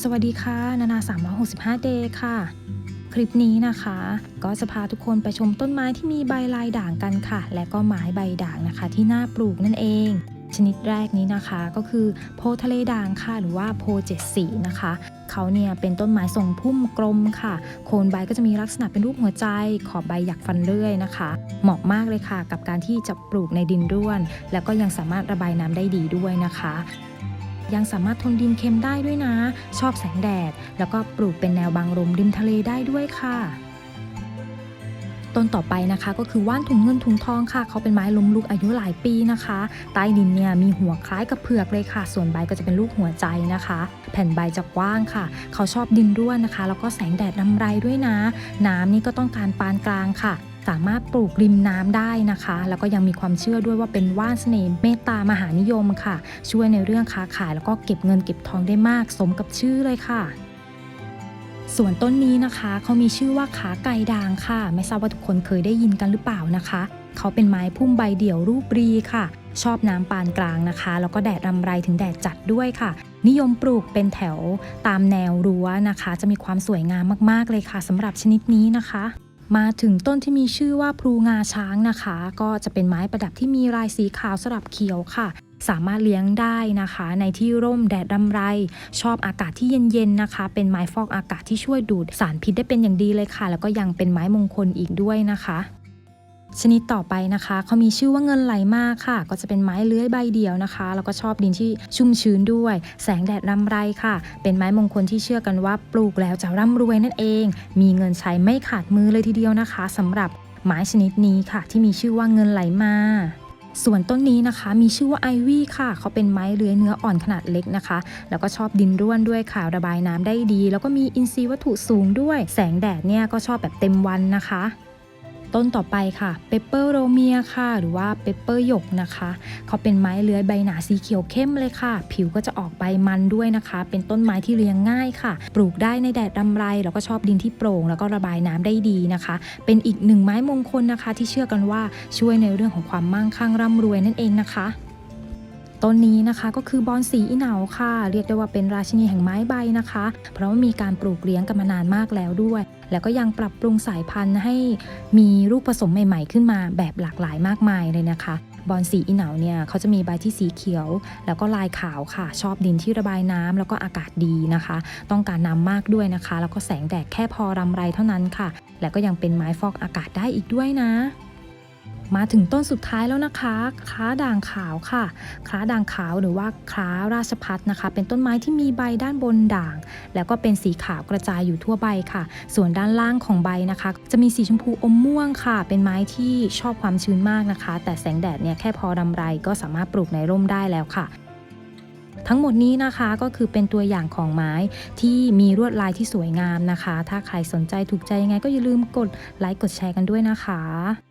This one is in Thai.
สวัสดีค่ะ นานา365เดย์ค่ะ คลิปนี้นะคะ ก็จะพาทุกคนไปชมต้นไม้ที่มีใบลายด่างกันค่ะ และก็ไม้ใบด่างนะคะที่น่าปลูกนั่นเอง ชนิดแรกนี้นะคะก็คือโพทะเลด่างค่ะหรือว่าโพเจ็ดสีนะคะเขาเนี่ยเป็นต้นไม้ทรงพุ่มกลมค่ะ โคนใบก็จะมีลักษณะเป็นรูปหัวใจ ขอบใบหยักฟันเลื่อยนะคะ เหมาะมากเลยค่ะ กับการที่จะปลูกในดินร่วน แล้วก็ยังสามารถระบายน้ำได้ดีด้วยนะคะ ยังสามารถทนดินเค็มได้ด้วยนะ ชอบแสงแดด แล้วก็ปลูกเป็นแนวบางลมริมทะเลได้ด้วยค่ะ ต้นต่อไปนะคะ ก็คือว่านถุงเงินถุงทองค่ะ เขาเป็นไม้ล้มลุกอายุหลายปีนะคะ ใต้ดินเนี่ยมีหัวคล้ายกับเผือกเลยค่ะ ส่วนใบก็จะเป็นรูปหัวใจนะคะ แผ่นใบจะกว้างค่ะ เขาชอบดินร่วนนะคะ แล้วก็แสงแดดนำไรด้วยนะ น้ำนี่ก็ต้องการปานกลางค่ะสามารถปลูกริมน้ำได้นะคะ แล้วก็ยังมีความเชื่อด้วยว่าเป็นว่านเสน่ห์เมตตามหานิยมค่ะ ช่วยในเรื่องค้าขายแล้วก็เก็บเงินเก็บทองได้มากสมกับชื่อเลยค่ะ ส่วนต้นนี้นะคะเขามีชื่อว่าขาไก่ด่างค่ะ ไม่ทราบว่าทุกคนเคยได้ยินกันหรือเปล่านะคะ เขาเป็นไม้พุ่มใบเดี่ยวรูปรีค่ะ ชอบน้ำปานกลางนะคะ แล้วก็แดดรำไรถึงแดดจัดด้วยค่ะ นิยมปลูกเป็นแถวตามแนวรั้วนะคะ จะมีความสวยงามมากๆเลยค่ะสำหรับชนิดนี้นะคะมาถึงต้นที่มีชื่อว่าพลูงาช้างนะคะ ก็จะเป็นไม้ประดับที่มีลายสีขาวสลับเขียวค่ะ สามารถเลี้ยงได้นะคะ ในที่ร่มแดดรำไร ชอบอากาศที่เย็นๆนะคะ เป็นไม้ฟอกอากาศที่ช่วยดูดสารพิษได้เป็นอย่างดีเลยค่ะ แล้วก็ยังเป็นไม้มงคลอีกด้วยนะคะชนิดต่อไปนะคะ เขามีชื่อว่าเงินไหลมากค่ะ ก็จะเป็นไม้เลื้อยใบเดียวนะคะ แล้วก็ชอบดินที่ชุ่มชื้นด้วย แสงแดดรำไรค่ะ เป็นไม้มงคลที่เชื่อกันว่าปลูกแล้วจะร่ำรวยนั่นเอง มีเงินใช้ไม่ขาดมือเลยทีเดียวนะคะสำหรับไม้ชนิดนี้ค่ะ ที่มีชื่อว่าเงินไหลมา ส่วนต้นนี้นะคะ มีชื่อว่าไอวี่ค่ะเขาเป็นไม้เลื้อยเนื้ออ่อนขนาดเล็กนะคะ แล้วก็ชอบดินร่วนด้วยค่ะระบายน้ำได้ดี แล้วก็มีอินทรีย์วัตถุสูงด้วย แสงแดดเนี่ยก็ชอบแบบเต็มวันนะคะ ต้นต่อไปค่ะเปเปอร์โรเมียค่ะ หรือว่าเปเปอร์หยกนะคะเขาเป็นไม้เลื้อยใบหนาสีเขียวเข้มเลยค่ะ ผิวก็จะออกใบมันด้วยนะคะ เป็นต้นไม้ที่เลี้ยงง่ายค่ะ ปลูกได้ในแดดรำไรแล้วก็ชอบดินที่โปร่ง แล้วก็ระบายน้ำได้ดีนะคะ เป็นอีกหนึ่งไม้มงคลนะคะ ที่เชื่อกันว่าช่วยในเรื่องของความมั่งคั่งร่ำรวยนั่นเองนะคะ ต้นนี้นะคะก็คือบอนสีอีเหนาค่ะ เรียกได้ว่าเป็นราชินีแห่งไม้ใบนะคะ เพราะว่ามีการปลูกเลี้ยงกันมานานมากแล้วด้วย แล้วก็ยังปรับปรุงสายพันธุ์ให้มีลูกผสมใหม่ๆ ขึ้นมาแบบหลากหลายมากมายเลยนะคะบอนสีอีเหนาเนี่ยเขาจะมีใบที่สีเขียว แล้วก็ลายขาวค่ะ ชอบดินที่ระบายน้ำแล้วก็อากาศดีนะคะ ต้องการน้ำมากด้วยนะคะ แล้วก็แสงแดดแค่พอรำไรเท่านั้นค่ะ แล้วก็ยังเป็นไม้ฟอกอากาศได้อีกด้วยนะ มาถึงต้นสุดท้ายแล้วนะคะค้าด่างขาวค่ะค้าด่างขาวหรือว่าค้าราชพัฒนะคะ เป็นต้นไม้ที่มีใบด้านบนด่าง แล้วก็เป็นสีขาวกระจายอยู่ทั่วใบค่ะ ส่วนด้านล่างของใบนะคะ จะมีสีชมพูอมม่วงค่ะ เป็นไม้ที่ชอบความชื้นมากนะคะ แต่แสงแดดเนี่ยแค่พอรำไรก็สามารถปลูกในร่มได้แล้วค่ะทั้งหมดนี้นะคะก็คือเป็นตัวอย่างของไม้ที่มีลวดลายที่สวยงามนะคะ ถ้าใครสนใจถูกใจยังไงก็อย่าลืมกดไลค์กดแชร์กันด้วยนะคะ